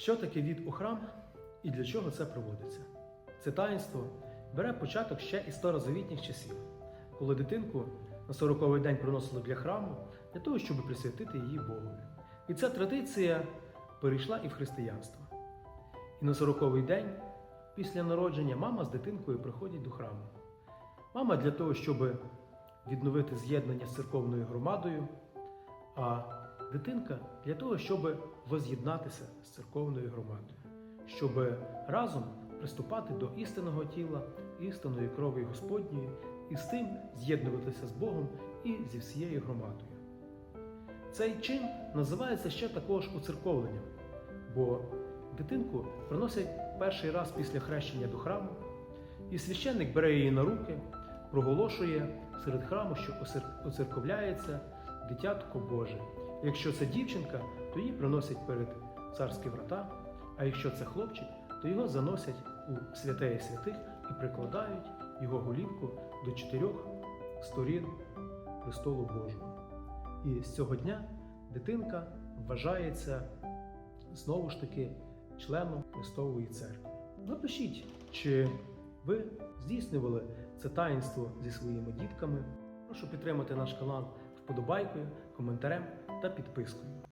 Що таке від у храм і для чого це проводиться? Це таїнство бере початок ще із старозавітніх часів, коли дитинку на 40-й день приносили для храму для того, щоб присвятити її Богові. І ця традиція перейшла і в християнство. І на 40-й день після народження мама з дитинкою приходять до храму. Мама для того, щоб відновити з'єднання з церковною громадою, а дитинка для того, щоб воз'єднатися з церковною громадою, щоб разом приступати до істинного тіла, істинної крові Господньої і з тим з'єднуватися з Богом і зі всією громадою. Цей чин називається ще також уцерковленням, бо дитинку приносять перший раз після хрещення до храму, і священник бере її на руки, проголошує серед храму, що оцер- оцерковляється дитятко Боже. Якщо це дівчинка, то її приносять перед царські врата, а якщо це хлопчик, то його заносять у святеє святих і прикладають його голівку до чотирьох сторін престолу Божого. І з цього дня дитинка вважається знову ж таки членом Христової церкви. Напишіть, чи ви здійснювали це таїнство зі своїми дітками. Прошу підтримати наш канал вподобайкою, коментарем та підпискою.